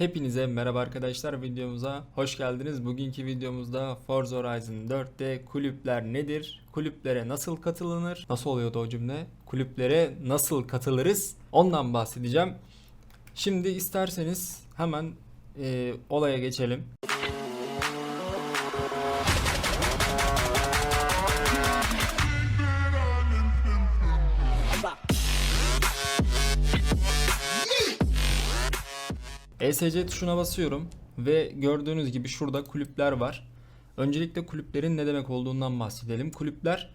Hepinize merhaba arkadaşlar videomuza hoş geldiniz. Bugünkü videomuzda Forza Horizon 4'te kulüpler nedir? Kulüplere nasıl katılınır? Nasıl oluyordu o cümle? Kulüplere nasıl katılırız? Ondan bahsedeceğim. Şimdi isterseniz hemen e, olaya geçelim. ESC tuşuna basıyorum ve gördüğünüz gibi şurada kulüpler var. Öncelikle kulüplerin ne demek olduğundan bahsedelim. Kulüpler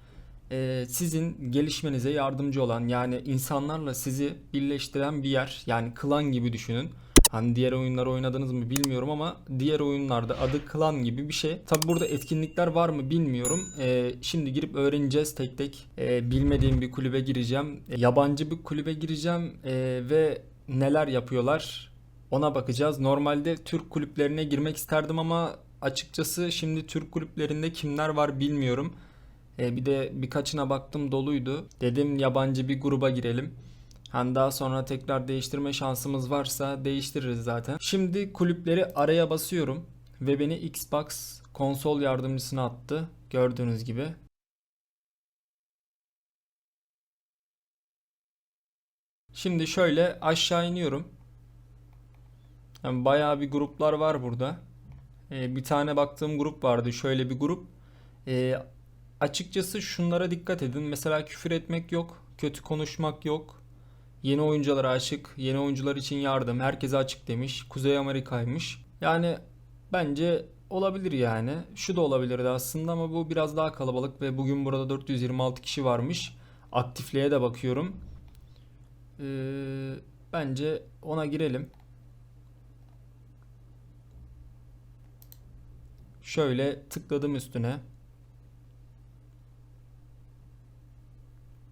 e, sizin gelişmenize yardımcı olan yani insanlarla sizi birleştiren bir yer. Yani klan gibi düşünün. Hani diğer oyunları oynadınız mı bilmiyorum ama diğer oyunlarda adı klan gibi bir şey. Tabi burada etkinlikler var mı bilmiyorum. E, şimdi girip öğreneceğiz tek tek. E, bilmediğim bir kulübe gireceğim. E, yabancı bir kulübe gireceğim e, ve neler yapıyorlar ona bakacağız. Normalde Türk kulüplerine girmek isterdim ama açıkçası şimdi Türk kulüplerinde kimler var bilmiyorum. E, bir de birkaçına baktım doluydu. Dedim yabancı bir gruba girelim. Hani daha sonra tekrar değiştirme şansımız varsa değiştiririz zaten. Şimdi kulüpleri araya basıyorum ve beni Xbox konsol yardımcısına attı. Gördüğünüz gibi. Şimdi şöyle aşağı iniyorum. Yani bayağı bir gruplar var burada. Ee, bir tane baktığım grup vardı. Şöyle bir grup. Ee, açıkçası şunlara dikkat edin. Mesela küfür etmek yok. Kötü konuşmak yok. Yeni oyunculara açık. Yeni oyuncular için yardım. Herkese açık demiş. Kuzey Amerika'ymış. Yani bence olabilir yani. Şu da olabilirdi aslında ama bu biraz daha kalabalık ve bugün burada 426 kişi varmış. Aktifliğe de bakıyorum. Ee, bence ona girelim. Şöyle tıkladım üstüne.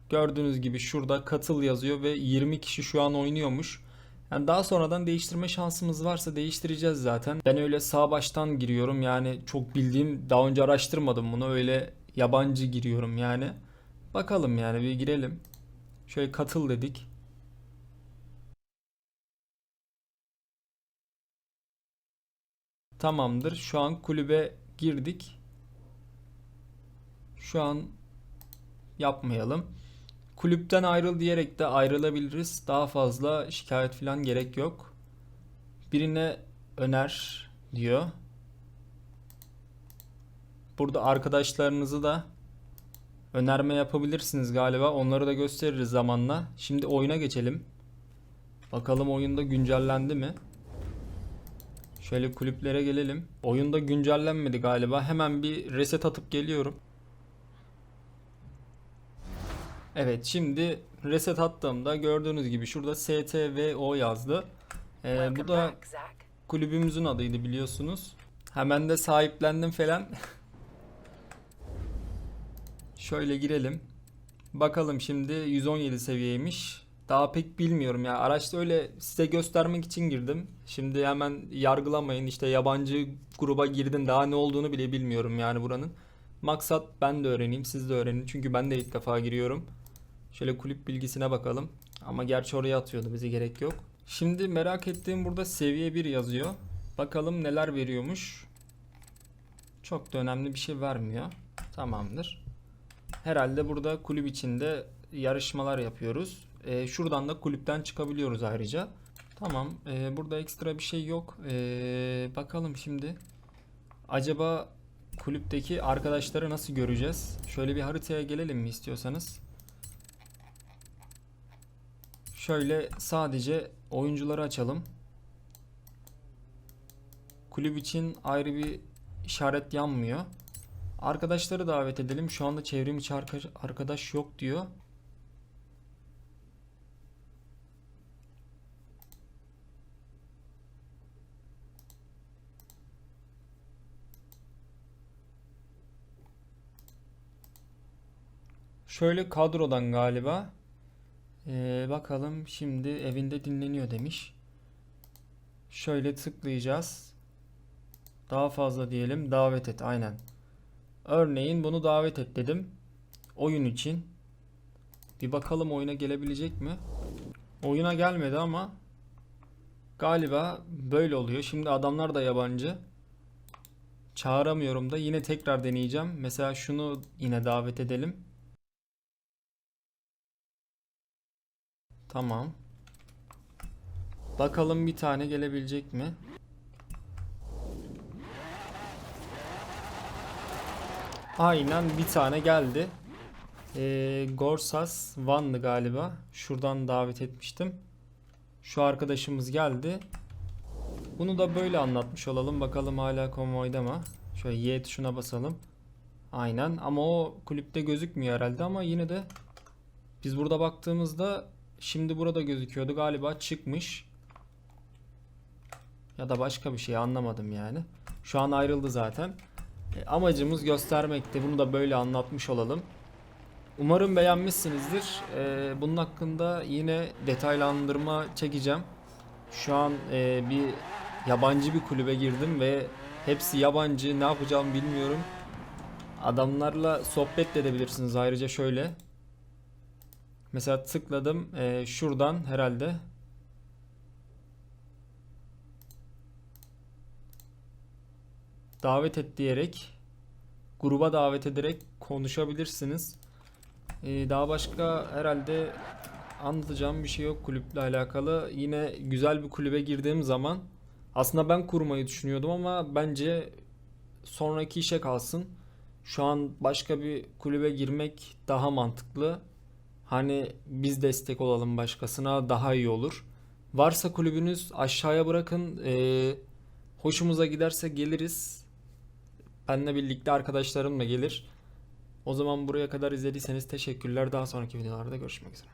Gördüğünüz gibi şurada katıl yazıyor ve 20 kişi şu an oynuyormuş. Yani daha sonradan değiştirme şansımız varsa değiştireceğiz zaten. Ben öyle sağ baştan giriyorum yani çok bildiğim daha önce araştırmadım bunu öyle yabancı giriyorum yani. Bakalım yani bir girelim. Şöyle katıl dedik. Tamamdır. Şu an kulübe girdik. Şu an yapmayalım. Kulüpten ayrıl diyerek de ayrılabiliriz. Daha fazla şikayet falan gerek yok. Birine öner diyor. Burada arkadaşlarınızı da önerme yapabilirsiniz galiba. Onları da gösteririz zamanla. Şimdi oyuna geçelim. Bakalım oyunda güncellendi mi? Şöyle kulüplere gelelim. Oyunda güncellenmedi galiba. Hemen bir reset atıp geliyorum. Evet şimdi reset attığımda gördüğünüz gibi şurada STVO yazdı. Ee, bu da kulübümüzün adıydı biliyorsunuz. Hemen de sahiplendim falan. Şöyle girelim. Bakalım şimdi 117 seviyeymiş. Daha pek bilmiyorum ya. Araçta öyle size göstermek için girdim. Şimdi hemen yargılamayın. İşte yabancı gruba girdin daha ne olduğunu bile bilmiyorum yani buranın. Maksat ben de öğreneyim, siz de öğrenin. Çünkü ben de ilk defa giriyorum. Şöyle kulüp bilgisine bakalım. Ama gerçi oraya atıyordu bize gerek yok. Şimdi merak ettiğim burada seviye 1 yazıyor. Bakalım neler veriyormuş. Çok da önemli bir şey vermiyor. Tamamdır. Herhalde burada kulüp içinde yarışmalar yapıyoruz. Ee, şuradan da kulüpten çıkabiliyoruz ayrıca. Tamam. ee, burada ekstra bir şey yok. Ee, bakalım şimdi. Acaba kulüpteki arkadaşları nasıl göreceğiz? Şöyle bir haritaya gelelim mi istiyorsanız? Şöyle sadece oyuncuları açalım. Kulüp için ayrı bir işaret yanmıyor. Arkadaşları davet edelim. Şu anda çevrim içi arka- arkadaş yok diyor. Şöyle kadrodan galiba. Ee, bakalım şimdi evinde dinleniyor demiş. Şöyle tıklayacağız. Daha fazla diyelim. Davet et aynen. Örneğin bunu davet et dedim. Oyun için. Bir bakalım oyuna gelebilecek mi? Oyuna gelmedi ama Galiba böyle oluyor. Şimdi adamlar da yabancı. Çağıramıyorum da yine tekrar deneyeceğim. Mesela şunu yine davet edelim. Tamam. Bakalım bir tane gelebilecek mi? Aynen bir tane geldi. Ee, Gorsas Van'dı galiba. Şuradan davet etmiştim. Şu arkadaşımız geldi. Bunu da böyle anlatmış olalım. Bakalım hala konvoyda mı? Şöyle Y tuşuna basalım. Aynen ama o kulüpte gözükmüyor herhalde ama yine de biz burada baktığımızda şimdi burada gözüküyordu galiba çıkmış. Ya da başka bir şey anlamadım yani. Şu an ayrıldı zaten. E, amacımız göstermekti. Bunu da böyle anlatmış olalım. Umarım beğenmişsinizdir. E, bunun hakkında yine detaylandırma çekeceğim. Şu an e, bir yabancı bir kulübe girdim ve hepsi yabancı. Ne yapacağımı bilmiyorum. Adamlarla sohbet de edebilirsiniz ayrıca şöyle. Mesela tıkladım. E, şuradan herhalde davet et diyerek gruba davet ederek konuşabilirsiniz. Ee, daha başka herhalde anlatacağım bir şey yok kulüple alakalı. Yine güzel bir kulübe girdiğim zaman aslında ben kurmayı düşünüyordum ama bence sonraki işe kalsın. Şu an başka bir kulübe girmek daha mantıklı. Hani biz destek olalım başkasına daha iyi olur. Varsa kulübünüz aşağıya bırakın. Ee, hoşumuza giderse geliriz. Benle birlikte arkadaşlarım da gelir. O zaman buraya kadar izlediyseniz teşekkürler. Daha sonraki videolarda görüşmek üzere.